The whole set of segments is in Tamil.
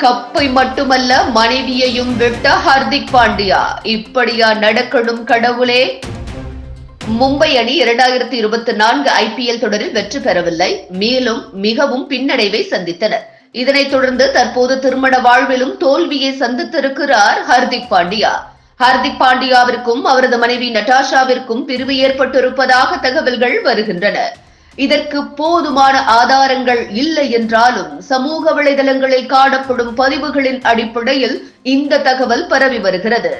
கப்பை மட்டுமல்ல மனைவியையும் விட்ட ஹர்திக் பாண்டியா. இப்படியா நடக்கணும் கடவுளே. மும்பை அணி இரண்டாயிரத்தி இருபத்தி நான்கு ஐபிஎல் தொடரில் வெற்றி பெறவில்லை. மேலும் மிகவும் பின்னடைவை சந்தித்தனர். இதனைத் தொடர்ந்து தற்போது திருமண வாழ்விலும் தோல்வியை சந்தித்திருக்கிறார் ஹர்திக் பாண்டியா. ஹர்திக் பாண்டியாவிற்கும் அவரது மனைவி நட்டாஷாவிற்கும் பிரிவு ஏற்பட்டிருப்பதாக தகவல்கள் வருகின்றன. இதற்கு போதுமான ஆதாரங்கள் இல்லை என்றாலும் சமூக வலைதளங்களில் காணப்படும் பதிவுகளின் அடிப்படையில் இந்த தகவல் பரவி வருகிறது.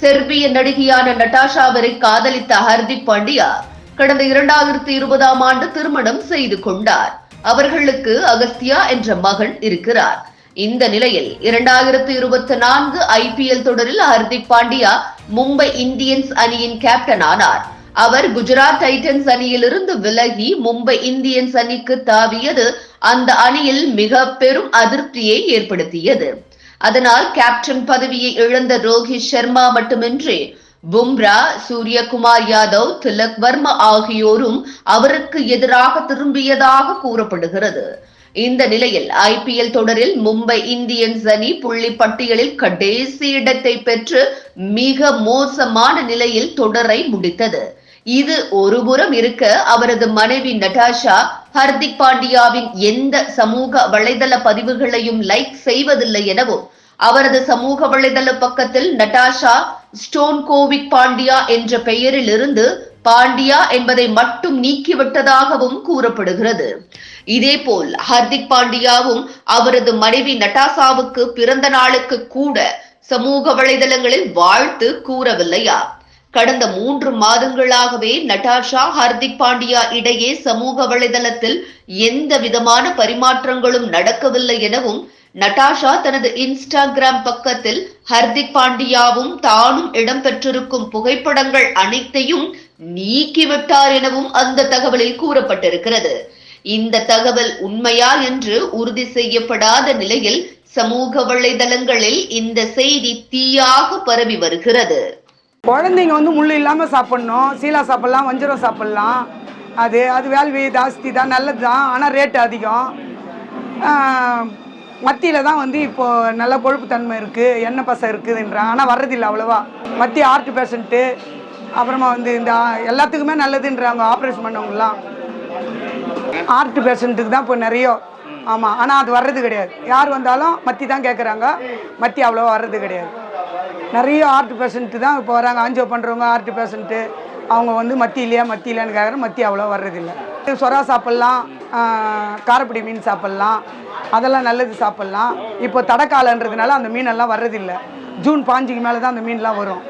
செர்பிய நடிகையான நட்டாஷாவரை காதலித்த ஹர்திக் பாண்டியா கடந்த இரண்டாயிரத்தி இருபதாம் ஆண்டு திருமணம் செய்து கொண்டார். அவர்களுக்கு அகஸ்தியா என்ற மகன் இருக்கிறார். இந்த நிலையில் இரண்டாயிரத்தி இருபத்தி நான்கு ஐபிஎல் தொடரில் ஹர்திக் பாண்டியா மும்பை இந்தியன்ஸ் அணியின் கேப்டன் ஆனார் அவர் குஜராத் டைட்டன்ஸ் அணியிலிருந்து விலகி மும்பை இந்தியன்ஸ் அணிக்கு தாவியது. அந்த அணியில் மிக பெரும் அதிருப்தியை ஏற்படுத்தியது. அதனால் கேப்டன் பதவியை இழந்த ரோஹித் சர்மா மட்டுமின்றி பும்ரா சூரியகுமார் யாதவ் திலக் வர்மா ஆகியோரும் அவருக்கு எதிராக திரும்பியதாக கூறப்படுகிறது. இந்த நிலையில் ஐபிஎல் தொடரில் மும்பை இந்தியன்ஸ் அணி புள்ளி பட்டியலில் கடைசி இடத்தை பெற்று மிக மோசமான நிலையில் தொடரை முடித்தது. இது ஒருபுறம் இருக்க அவரது மனைவி நட்டாஷா ஹர்திக் பாண்டியாவின் எந்த சமூக வலைதள பதிவுகளையும் லைக் செய்வதில்லை எனவும் அவரது சமூக வலைதள பக்கத்தில் நட்டாஷா ஸ்டோன் கோவிக் பாண்டியா என்ற பெயரில் இருந்து பாண்டியா என்பதை மட்டும் நீக்கிவிட்டதாகவும் கூறப்படுகிறது. இதேபோல் ஹர்திக் பாண்டியாவும் அவரது மனைவி நட்டாசாவுக்கு பிறந்த நாளுக்கு கூட சமூக வலைதளங்களில் வாழ்த்து கூறவில்லையா? கடந்த மூன்று மாதங்களாகவே நட்டாஷா ஹர்திக் பாண்டியா இடையே சமூக வலைதளத்தில் எந்த விதமான பரிமாற்றங்களும் நடக்கவில்லை எனவும் நட்டாஷா தனது இன்ஸ்டாகிராம் பக்கத்தில் ஹர்திக் பாண்டியாவும் தானும் இடம்பெற்றிருக்கும் புகைப்படங்கள் அனைத்தையும் நீக்கிவிட்டார் எனவும் அந்த தகவலில் கூறப்பட்டிருக்கிறது. இந்த தகவல் உண்மையா என்று உறுதி செய்யப்படாத நிலையில் சமூக வலைதளங்களில் இந்த செய்தி தீயாக பரவி வருகிறது. குழந்தைங்க வந்து முள் இல்லாமல் சாப்பிட்ணும். சீலா சாப்பிட்லாம் வஞ்சரம் சாப்பிட்லாம். அது அது வேல்வி ஜாஸ்தி தான் நல்லது தான் ஆனால் ரேட்டு அதிகம். மத்தியில் தான் வந்து இப்போது நல்ல கொழுப்பு தன்மை இருக்குது எண்ணெய் பசை இருக்குதுன்றாங்க. ஆனால் வர்றதில்லை அவ்வளோவா. மத்திய ஆர்ட் பேஷண்ட்டு அப்புறமா வந்து இந்த எல்லாத்துக்குமே நல்லதுன்றாங்க ஆப்ரேஷன் பண்ணவங்களாம் ஆர்ட் பேஷண்ட்டுக்கு தான் இப்போ நிறைய ஆமாம் ஆனால் அது வர்றது கிடையாது. யார் வந்தாலும் மத்தி தான் கேட்குறாங்க மத்தி அவ்வளோவா வர்றது கிடையாது. நிறைய ஆர்ட் பேஷண்ட்டு தான் இப்போ வராங்க. ஆஞ்சோ பண்ணுறவங்க ஆர்ட் பேஷண்ட்டு அவங்க வந்து மத்தி இல்லையா மத்தி இல்லையான்னு கேட்குற மத்தி அவ்வளோ வர்றதில்லை. சொரா சாப்பிட்லாம் காரப்பொடி மீன் சாப்பிட்லாம் அதெல்லாம் நல்லது சாப்பிட்லாம். இப்போ தடக்காலன்றதுனால அந்த மீனெல்லாம் வர்றதில்லை. ஜூன் பாஞ்சுக்கு மேலே தான் அந்த மீன்லாம் வரும்.